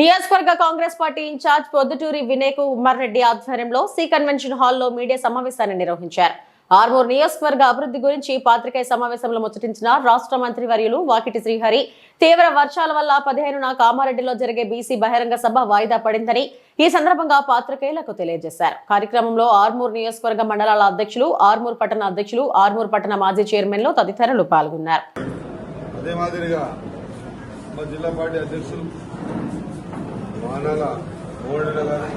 నియోజకవర్గ Congress party incharge Podduturi Vinay Kumar Reddy ఆధ్వర్యంలో C convention హాల్లో మీడియా సమావేశాన్ని నిర్వహించారు. ఆర్మూర్ నియోజకవర్గ అభివృద్ధి గురించి పాత్రికేయ సమావేశంలో ముచ్చటించిన రాష్ట్ర మంత్రి వర్యులు వాకిటి శ్రీహరి తీవ్ర వర్షాల వల్ల పదిహేనున కామారెడ్డిలో జరిగే బీసీ బహిరంగ సభ వాయిదా పడిందని ఈ సందర్భంగా పాత్రికేయులకు తెలియజేశారు. కార్యక్రమంలో ఆర్మూర్ నియోజకవర్గ మండలాల అధ్యక్షులు ఆర్మూర్ పట్టణ అధ్యక్షులు ఆర్మూర్ పట్టణ మాజీ చైర్మన్లు తదితరులు పాల్గొన్నారు. అదే మాదిరిగా మా జిల్లా పార్టీ అధ్యక్షులు వానల మోహన్ కానీ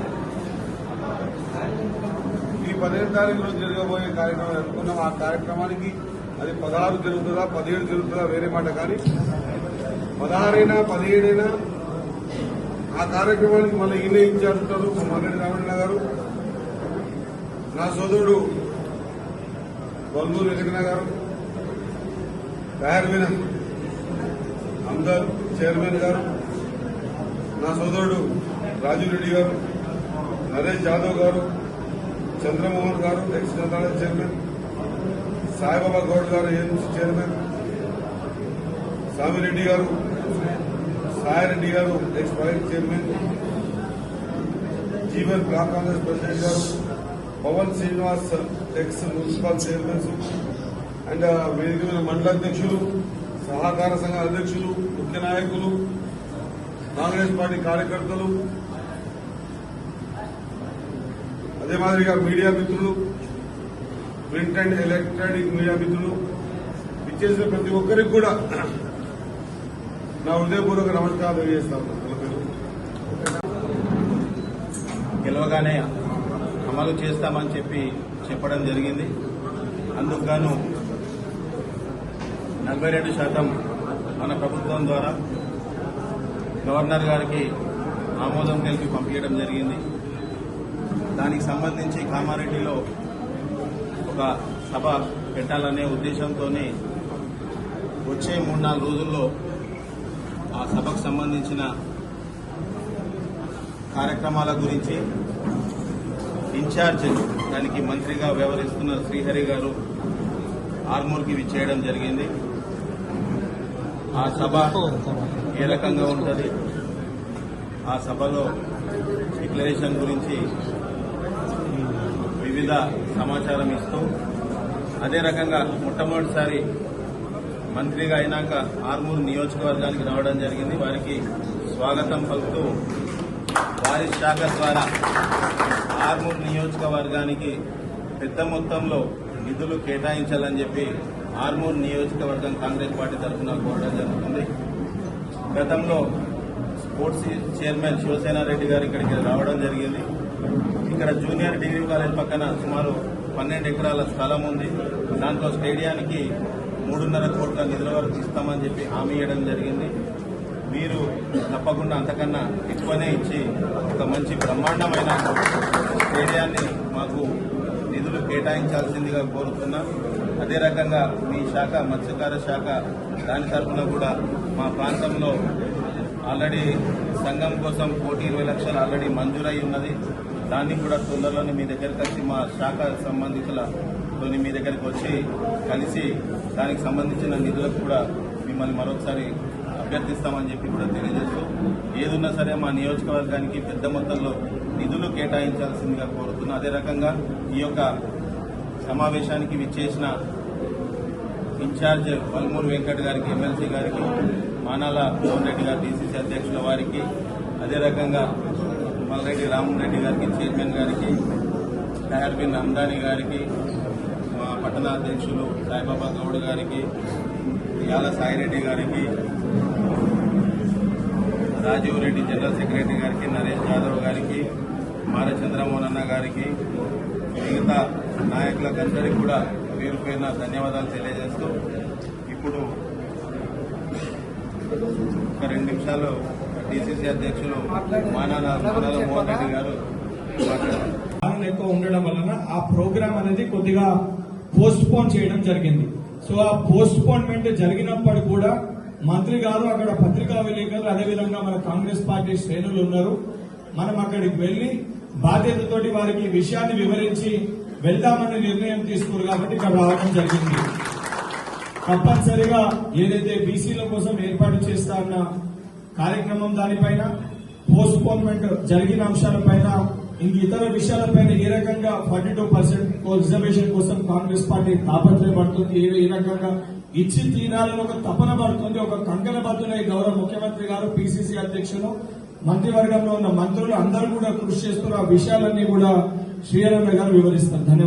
ఈ పదిహేను తారీఖు రోజు జరగబోయే కార్యక్రమం అనుకున్నాం. ఆ కార్యక్రమానికి అది పదహారు జరుగుతుందా పదిహేడు జరుగుతుందా వేరే మాట కానీ పదహారైనా పదిహేడైనా ఆ కార్యక్రమానికి మళ్ళీ ఈయన ఇన్ఛార్జ్ ఉంటారు మా గారు. నా సోదరుడు బల్మూరు వెంకటన్న గారు తయారు అందరు చైర్మన్ గారు నా సోదరుడు రాజు రెడ్డి గారు నరేష్ యాదవ్ గారు చంద్రమోహన్ గారు ex నందాల chairman Saibaba Goud garu AMC chairman Samireddy garu Saireddy garu ex vice chairman Jeevan block Congress president garu Pavan Srinivas ex municipal chairmans and వేదిక మండల అధ్యక్షులు సహకార సంఘ అధ్యక్షులు ముఖ్య నాయకులు కాంగ్రెస్ పార్టీ కార్యకర్తలు అదే మాదిరిగా మీడియా మిత్రులు ప్రింట్ అండ్ ఎలక్ట్రానిక్ మీడియా మిత్రులు ఇచ్చేసిన ప్రతి ఒక్కరికి కూడా నా హృదయపూర్వక నమస్కారం తెలియజేస్తాను గెలవగానే అమలు చేస్తామని చెప్పి చెప్పడం జరిగింది. అందుకు గాను నలభై రెండు శాతం మన ప్రభుత్వం ద్వారా గవర్నర్ గారికి ఆమోదం తెలిపి పంపించడం జరిగింది. దానికి సంబంధించి కామారెడ్డిలో ఒక సభ పెట్టాలనే ఉద్దేశంతోనే వచ్చే మూడు నాలుగు రోజుల్లో ఆ సభకు సంబంధించిన కార్యక్రమాల గురించి ఇన్ఛార్జ్ దానికి మంత్రిగా వ్యవహరిస్తున్న శ్రీహరి గారు ఆర్మూర్కి చేయడం జరిగింది. ఆ సభ ఏ రకంగా ఉంటుంది. ఆ సభలో డిక్లరేషన్ గురించి వివిధ సమాచారం ఇస్తూ అదే రకంగా మొట్టమొదటిసారి మంత్రిగా అయినాక ఆర్మూర్ నియోజకవర్గానికి రావడం జరిగింది. వారికి స్వాగతం పలుకుతూ వారి శాఖ ద్వారా ఆర్మూర్ నియోజకవర్గానికి పెద్ద మొత్తంలో నిధులు కేటాయించాలని చెప్పి ఆర్మూర్ నియోజకవర్గం కాంగ్రెస్ పార్టీ తరఫున కోరడం జరుగుతుంది. గతంలో స్పోర్ట్స్ చైర్మన్ శివసేన రెడ్డి గారు ఇక్కడికి రావడం జరిగింది. ఇక్కడ జూనియర్ డిగ్రీ కాలేజ్ పక్కన సుమారు పన్నెండు ఎకరాల స్థలం ఉంది. దాంట్లో స్టేడియానికి మూడున్నర కోట్ల నిధుల వరకు ఇస్తామని చెప్పి హామీ ఇవ్వడం జరిగింది. మీరు తప్పకుండా అంతకన్నా ఎక్కువనే ఇచ్చి ఒక మంచి బ్రహ్మాండమైన స్టేడియాన్ని మాకు నిధులు కేటాయించాల్సిందిగా కోరుతున్నాం. అదే రకంగా మీ శాఖ మత్స్యకార శాఖ దాని తరఫున కూడా మా ప్రాంతంలో ఆల్రెడీ సంఘం కోసం కోటి ఇరవై లక్షలు ఆల్రెడీ మంజూరై ఉన్నది. దాన్ని కూడా తొందరలోనే మీ దగ్గరికి వచ్చి మా శాఖ సంబంధితులతో మీ దగ్గరికి వచ్చి కలిసి దానికి సంబంధించిన నిధులకు కూడా మిమ్మల్ని మరొకసారి అభ్యర్థిస్తామని చెప్పి కూడా తెలియజేస్తూ ఏదున్నా సరే మా నియోజకవర్గానికి పెద్ద మొత్తంలో నిధులు కేటాయించాల్సిందిగా కోరుతున్నా. అదే రకంగా ఈ యొక్క సమావేశానికి విచ్చేసిన ఇన్ఛార్జ్ వల్మూరు వెంకట్ గారికి ఎమ్మెల్సీ గారికి మానాల మోహన్ రెడ్డి గారు డీసీసీ అధ్యక్షుల వారికి అదే రకంగా మల్రెడ్డి రామరెడ్డి గారికి చైర్మన్ గారికి తయార్ బిన్ గారికి మా పట్టణ అధ్యక్షులు సాయిబాబా గౌడ్ గారికి యాల సాయిరెడ్డి గారికి రాజీవ్ రెడ్డి జనరల్ సెక్రటరీ గారికి నరేష్ యాదవ్ గారికి మార చంద్రమోహన్ అన్న గారికి మిగతా నాయకులకందరికీ కూడా పేరు పేరున ధన్యవాదాలు తెలియజేస్తూ ఇప్పుడు ఒక రెండు నిమిషాలు డీసీసీ అధ్యక్షులు మానాల మానాల మోహన్ రెడ్డి గారు ఎక్కువ ఉండడం వలన ఆ ప్రోగ్రామ్ అనేది కొద్దిగా పోస్ట్ పోన్ చేయడం జరిగింది. సో ఆ పోస్ట్ పోన్మెంట్ జరిగినప్పుడు కూడా మంత్రి గారు అక్కడ పత్రికా విలేకరులు అదేవిధంగా మన కాంగ్రెస్ పార్టీ శ్రేణులు ఉన్నారు. మనం అక్కడికి వెళ్ళి బాధ్యతతోటి వారికి విషయాన్ని వివరించి వెళ్దామని నిర్ణయం తీసుకున్నారు కాబట్టి ఇక్కడ రావడం జరిగింది. తప్పనిసరిగా ఏదైతే బీసీల కోసం ఏర్పాటు చేస్తా ఉన్న కార్యక్రమం దానిపైన పోస్ట్ పోన్మెంట్ జరిగిన అంశాలపైన ఇంక ఇతర విషయాలపైన ఏ రకంగా ఫార్టీ టూ పర్సెంట్ రిజర్వేషన్ కోసం కాంగ్రెస్ పార్టీ తాపత్రయపడుతుంది ఏ ఏ రకంగా ఇచ్చి తీరాలని ఒక తపన పడుతుంది ఒక కంకణ పడుతున్నాయి గౌరవ ముఖ్యమంత్రి గారు పిసిసి అధ్యక్షులు. మంత్రివర్గంలో ఉన్న మంత్రులు అందరూ కూడా కృషి చేస్తున్న ఆ విషయాలన్నీ కూడా శ్రీరమ్య గారు వివరిస్తారు. ధన్యవాదాలు.